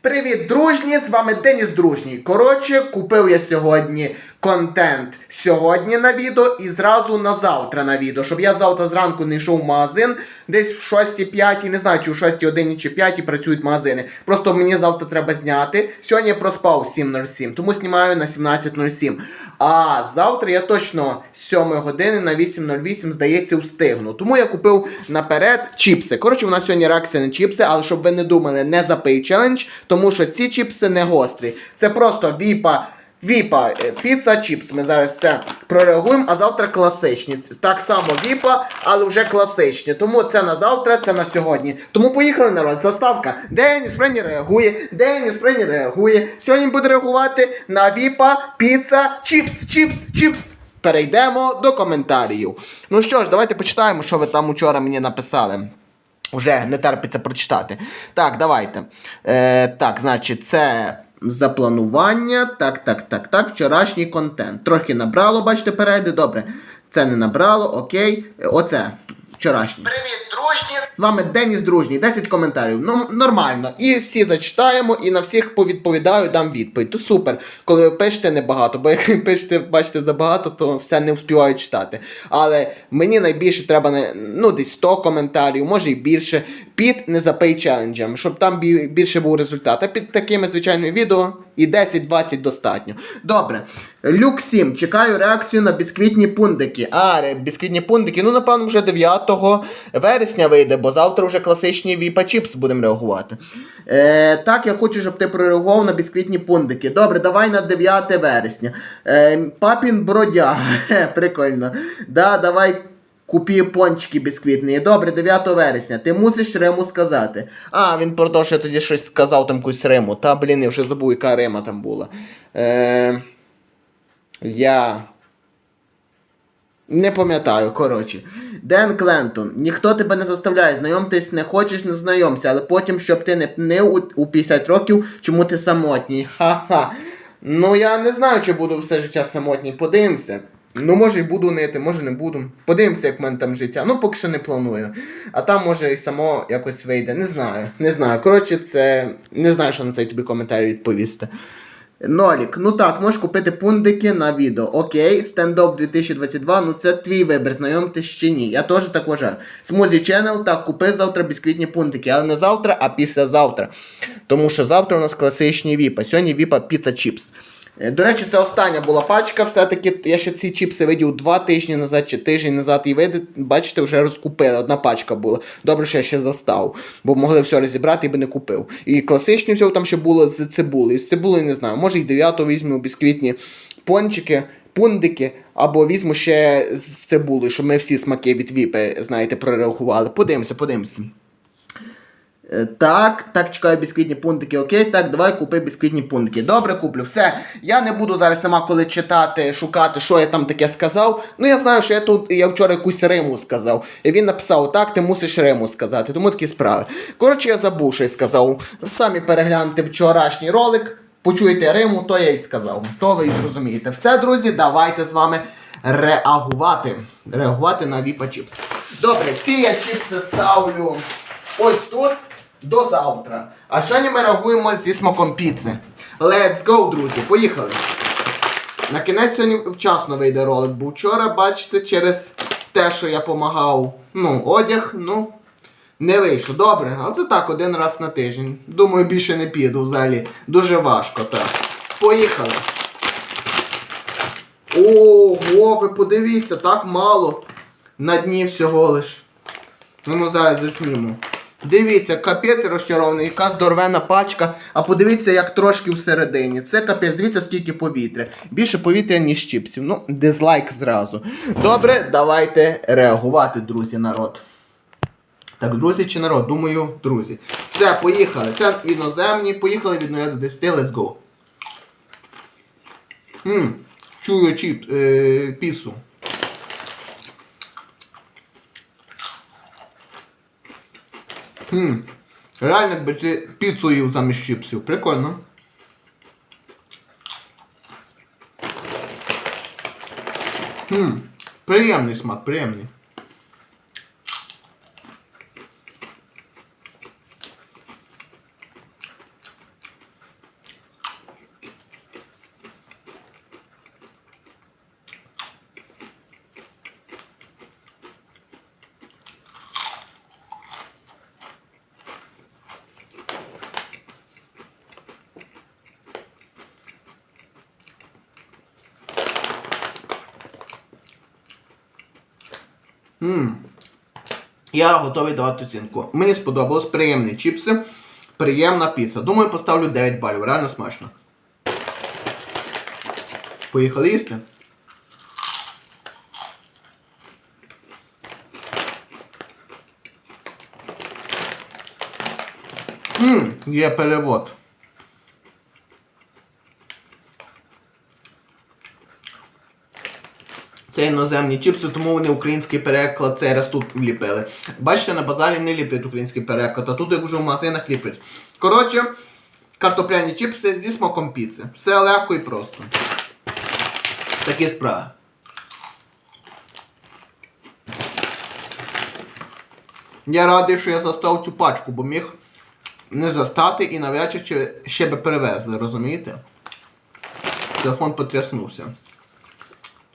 Привіт, дружні! З вами Деніс Дружній. Коротше, купив я сьогодні контент сьогодні на відео і зразу на завтра на відео, щоб я завтра зранку не йшов в магазин, десь в 6-5, не знаю, чи в 6 годині чи 5 працюють магазини. Просто мені завтра треба зняти. Сьогодні я проспав 7.07, тому знімаю на 17.07. А завтра я точно з 7 години на 8.08, здається, встигну. Тому я купив наперед чіпси. Коротше, у нас сьогодні реакція на чіпси, але щоб ви не думали, не запий челендж, тому що ці чіпси не гострі. Це просто віпа. Віпа, е, піца, чіпс. Ми зараз це прореагуємо, а завтра класичні. Так само віпа, але вже класичні. Тому це на завтра, це на сьогодні. Тому поїхали народ. Заставка. Деніс Прені реагує, Деніс Прені реагує. Сьогодні буде реагувати на віпа, піца, чіпс, чіпс, чіпс. Перейдемо до коментарів. Ну що ж, давайте почитаємо, що ви там учора мені написали. Вже не терпиться прочитати. Так, давайте. Е, так, значить, це запланування. Так, так, так, так. Вчорашній контент. Трохи набрало, бачите, перейди. Добре. Це не набрало, окей. Оце. Вчорашній. Привіт, дружні! З вами Деніс Дружній. 10 коментарів. Ну, нормально. І всі зачитаємо, і на всіх повідповідаю, дам відповідь. То супер, коли ви пишете небагато, бо як пишете, бачите, забагато, то все не встигаю читати. Але мені найбільше треба ну, десь 100 коментарів, може і більше, під не за пей челенджем, щоб там більше був результат. А під такими звичайними відео і 10-20 достатньо. Добре. Люк 7. Чекаю реакцію на бісквітні пундики. А, бісквітні пундики. Ну, напевно, вже 9 вересня вийде, бо завтра вже класичні віпа чіпс будемо реагувати. Е, так, я хочу, щоб ти прореагував на бісквітні пундики. Добре, давай на 9 вересня. Е, папін бродяга. Прикольно. Да, давай. Купі пончики бісквітні. Добре, 9 вересня. Ти мусиш Риму сказати. А, він продовжує тоді щось сказав там якусь Риму. Та, блін, я вже забув, яка Рима там була. Е, я. Не пам'ятаю, коротше. Ден Клентон. Ніхто тебе не заставляє, знайомтесь не хочеш, не знайомся, але потім, щоб ти не пнив у 50 років, чому ти самотній. Ха-ха. Ну я не знаю, чи буду все життя самотній. Подивимося. Ну, може і буду нити, може не буду. Подивимося, як в мене там життя. Ну, поки що не планую. А там може і само якось вийде. Не знаю. Не знаю. Коротше, це. Не знаю, що на цей тобі коментар відповісти. Нолік, ну так, можеш купити пундики на відео. Окей, стендоп 2022, ну це твій вибір, знайомтесь чи ні. Я теж так вважаю. Смузі Channel, так, купи завтра бісквітні пундики, але не завтра, а післязавтра. Тому що завтра у нас класичні віпа. Сьогодні віпа піца чіпс. Е, До речі, це остання була пачка. Все-таки я ще ці чіпси видів два тижні назад чи тиждень назад і види, бачите, вже розкупили. Одна пачка була. Добре, що я ще застав, бо могли все розібрати і би не купив. І класичні всього там ще було з цибулею. З цибулею не знаю. Може і 9 візьму бісквітні пончики. Пундики, або візьму ще з цибулею, щоб ми всі смаки від віпи, знаєте, прореагували. Подивимося, подивимося. Е, Так, так, чекаю бісквітні пунктики, окей, так, давай купи бісквітні пунктики. Добре, куплю. Все. Я не буду зараз нема коли читати, шукати, що я там таке сказав. Ну я знаю, що я тут я вчора якусь риму сказав. І він написав: так, ти мусиш риму сказати. Тому такі справи. Коротше, я забув, що я сказав. Самі перегляньте вчорашній ролик, почуєте риму, то я й сказав. То ви й зрозумієте. Все, друзі, давайте з вами реагувати. Реагувати на Віпа Чіпс. Добре, ці я чіпси ставлю ось тут до завтра. А сьогодні ми реагуємо зі смаком піци. Let's go, друзі, поїхали. На кінець сьогодні вчасно вийде ролик, бо вчора, бачите, через те, що я помагав, ну, одяг, ну, не вийшло. Добре, але це так, один раз на тиждень. Думаю, більше не піду взагалі. Дуже важко, так. Поїхали. Ого, ви подивіться, так мало. На дні всього лиш. Ну, ну зараз засніму. Дивіться, капець розчарований, яка здоровена пачка. А подивіться, як трошки всередині. Це капець, дивіться, скільки повітря. Більше повітря, ніж чіпсів. Ну, дизлайк зразу. Добре, давайте реагувати, друзі, народ. Так, друзі чи народ? Думаю, друзі. Все, поїхали. Це іноземні. Поїхали від 0 до 10. Let's go. Ммм, чую чіп, е, пісу. Хм. Реально якби ти піцу їв замість чіпсів. Прикольно. Хм. Приємний смак, приємний. Я готовий давати оцінку. Мені сподобалось, приємні чіпси, приємна піца. Думаю, поставлю 9 балів, реально смачно. Поїхали їсти. Ммм, є перевод. Це іноземні чіпси, тому вони український переклад цей тут вліпили. Бачите, на базарі не ліплять український переклад, а тут як вже в магазинах ліплять. Коротше, картопляні чіпси зі смаком піци. Все легко і просто. Такі справи. Я радий, що я застав цю пачку, бо міг не застати і навряд чи ще би перевезли, розумієте? Телефон потряснувся.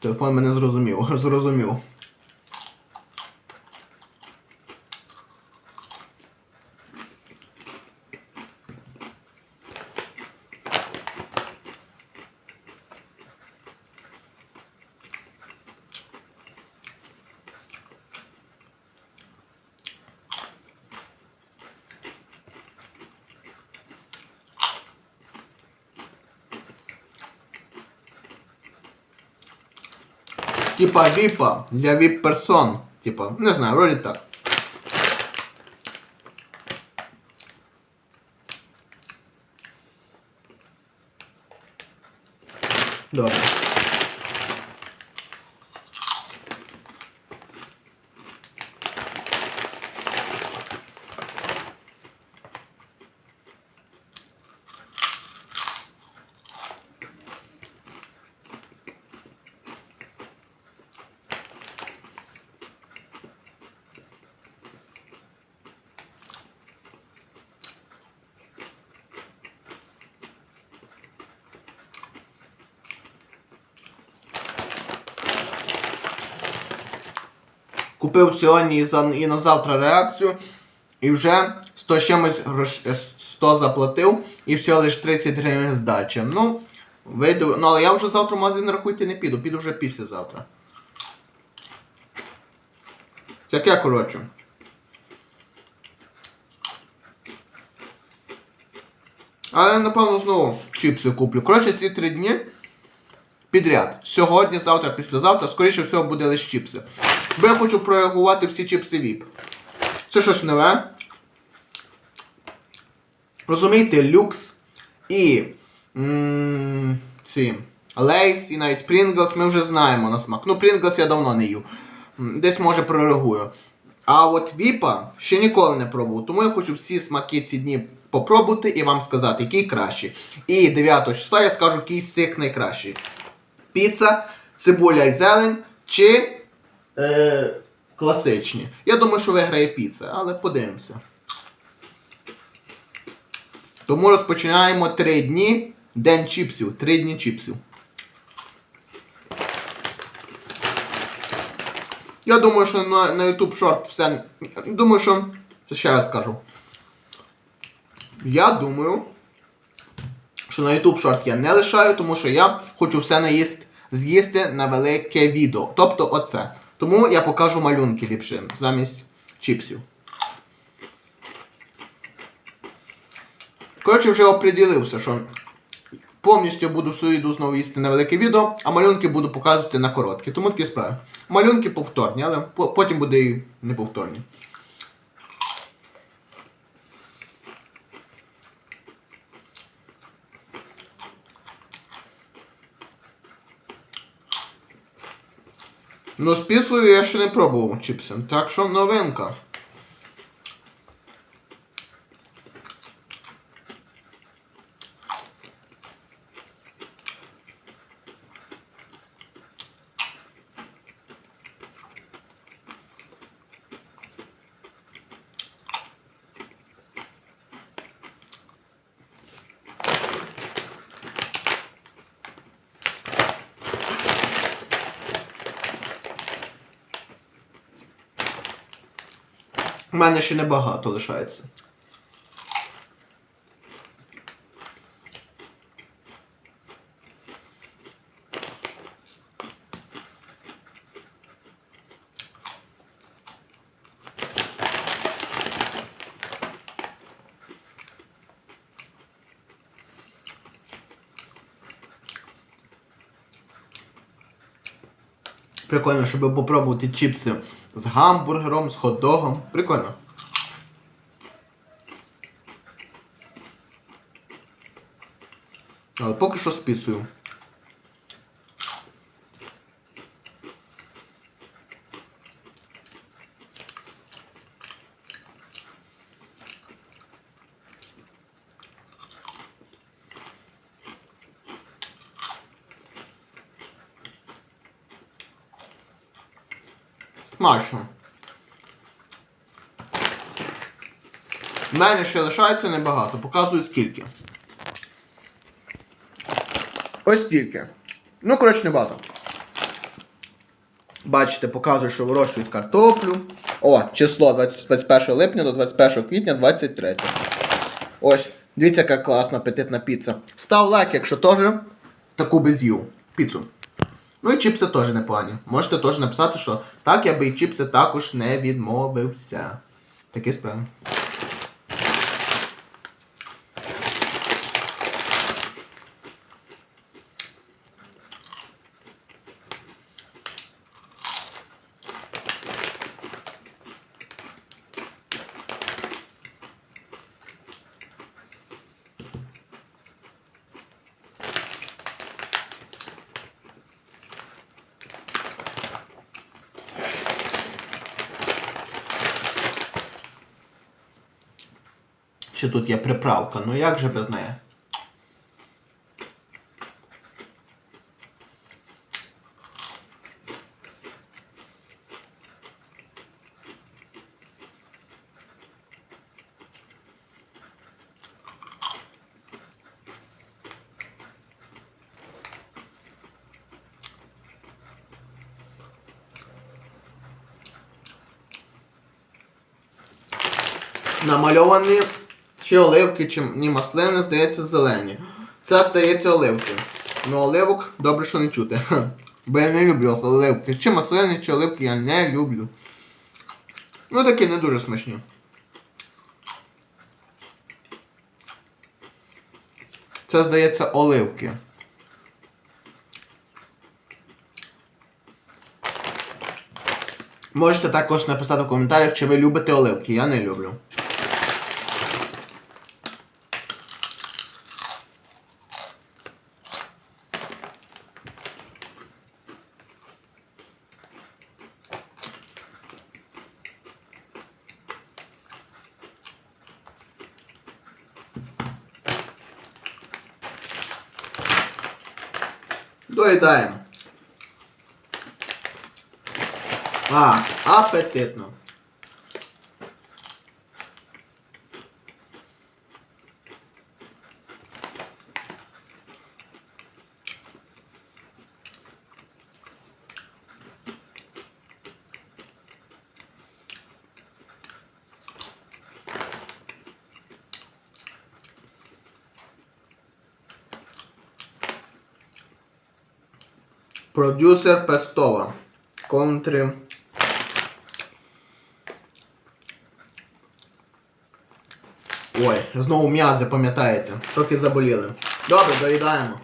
Телефон мене зрозумів. Зрозумів. Типа віпа для віп-персон. Типа, не знаю, вроді так. Добре. Купив сьогодні і, за, і на завтра реакцію. І вже 100 чимось грош, е, 100 заплатив і все лише 30 гривень здачі. Ну, вийду. Ну, але я вже завтра в магазин рахуйте не піду, піду вже післязавтра. Таке, коротше. Але напевно знову чіпси куплю. Коротше, ці три дні підряд. Сьогодні, завтра, післязавтра, скоріше всього буде лише чіпси. Бо я хочу прореагувати всі чіпси VIP. Це щось нове. Розумієте, люкс і м, Лейс і навіть Pringles ми вже знаємо на смак. Ну, Pringles я давно не їв. Десь може прореагую. А от Віпа ще ніколи не пробував. Тому я хочу всі смаки ці дні попробувати і вам сказати, який кращий. І 9 числа я скажу, який з цих найкращий. Піца, цибуля і зелень чи е, класичні. Я думаю, що виграє піца, але подивимося. Тому розпочинаємо 3 дні. День чіпсів. 3 дні чіпсів. Я думаю, що на, на YouTube Short все. Думаю, що. Ще раз скажу. Я думаю, що на YouTube Short я не лишаю, тому що я хочу все наїсти, з'їсти на велике відео. Тобто оце. Тому я покажу малюнки ліпше замість чіпсів. Коротше, вже оприділився, що повністю буду всю їду знову їсти на велике відео, а малюнки буду показувати на короткі. Тому такі справи. Малюнки повторні, але потім буде і неповторні. Ну, з піцею я ще не пробував чіпси, так що новинка. Мене ще небагато лишається. Прикольно, щоб попробувати чіпси з гамбургером, з хот-догом. Прикольно. Але поки що з піцею. Смачно. У мене ще лишається небагато, показую скільки. Ось стільки. Ну, коротше, небагато. Бачите, показую, що вирощують картоплю. О, число 21 липня до 21 квітня 23. Ось, дивіться, яка класна апетитна піца. Став лайк, якщо теж таку би з'їв. Піцу. Ну і чіпси теж непогані. Можете теж написати, що так я би і чіпси також не відмовився. Такі справи. Ще тут є приправка, ну як же без неї? намальовані чи оливки, чи ні маслини, здається, зелені. Це здається оливки. Ну оливок добре, що не чути. Бо я не люблю оливки. Чи маслини, чи оливки я не люблю. Ну такі не дуже смачні. Це здається оливки. Можете також написати в коментарях, чи ви любите оливки. Я не люблю. Доїдаємо. А, апетитно. Продюсер Пестова. Контри. Ой, знову м'язи, пам'ятаєте. Трохи заболіли. Добре, доїдаємо.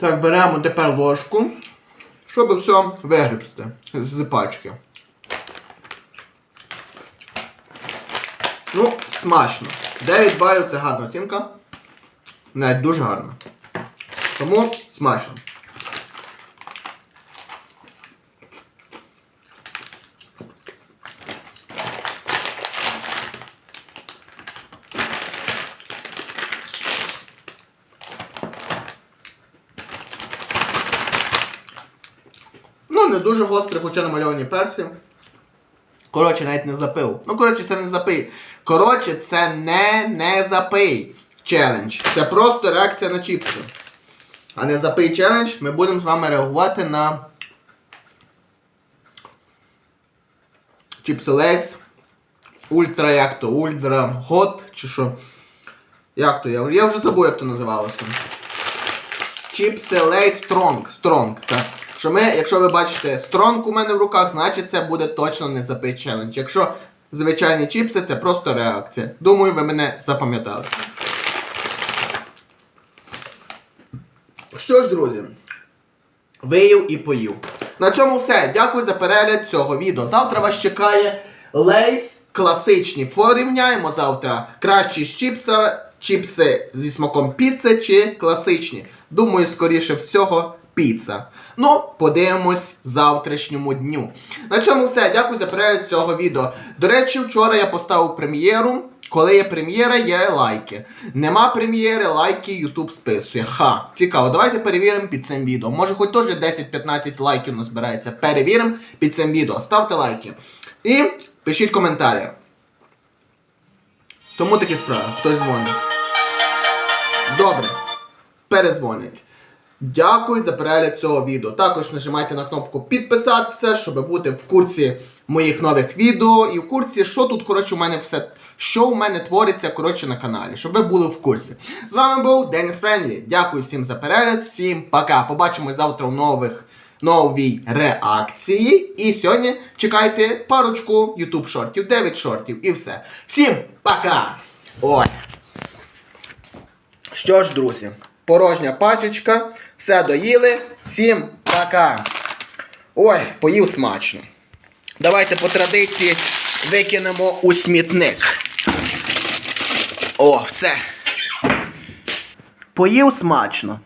Так, беремо тепер ложку, щоб все вигрібсти з пачки. Ну, смачно. 9 балів це гарна оцінка. Навіть дуже гарна. Тому смачно. Ну, не дуже гостре, хоча намальовані перці. Коротше, навіть не запив. Ну, коротше, це не запий. Коротше, це не не запий челендж. Це просто реакція на чіпси. А не запий челендж, ми будемо з вами реагувати на чіпси Лейс. Ультра, як то, ультра, гот, чи що. Як то? Я, я вже забув, як то називалося. Чіпси Лейс Стронг. Стронг, так. Що ми, якщо ви бачите Стронг у мене в руках, значить це буде точно не запий челендж. Якщо звичайні чіпси, це просто реакція. Думаю, ви мене запам'ятали. Що ж, друзі, виїв і поїв. На цьому все. Дякую за перегляд цього відео. Завтра вас чекає лейс класичні. Порівняємо завтра кращі з чіпса, чіпси зі смаком піци чи класичні. Думаю, скоріше всього, піца. Ну, подивимось завтрашньому дню. На цьому все. Дякую за перегляд цього відео. До речі, вчора я поставив прем'єру. Коли є прем'єра, є лайки. Нема прем'єри, лайки YouTube списує. Ха, цікаво. Давайте перевіримо під цим відео. Може, хоч теж 10-15 лайків назбирається. Перевіримо під цим відео. Ставте лайки. І пишіть коментарі. Тому такі справи. Хтось дзвонить. Добре. Перезвонить. Дякую за перегляд цього відео. Також нажимайте на кнопку підписатися, щоб бути в курсі моїх нових відео і в курсі, що тут, коротше, у мене все, що у мене твориться, коротше, на каналі, щоб ви були в курсі. З вами був Деніс Френлі. Дякую всім за перегляд, всім пока. Побачимось завтра в нових новій реакції. І сьогодні чекайте парочку YouTube шортів, 9 шортів і все. Всім пока! Ой. Що ж, друзі, порожня пачечка, все доїли. Всім пока. Ой, поїв смачно. Давайте по традиції викинемо у смітник. О, все. Поїв смачно.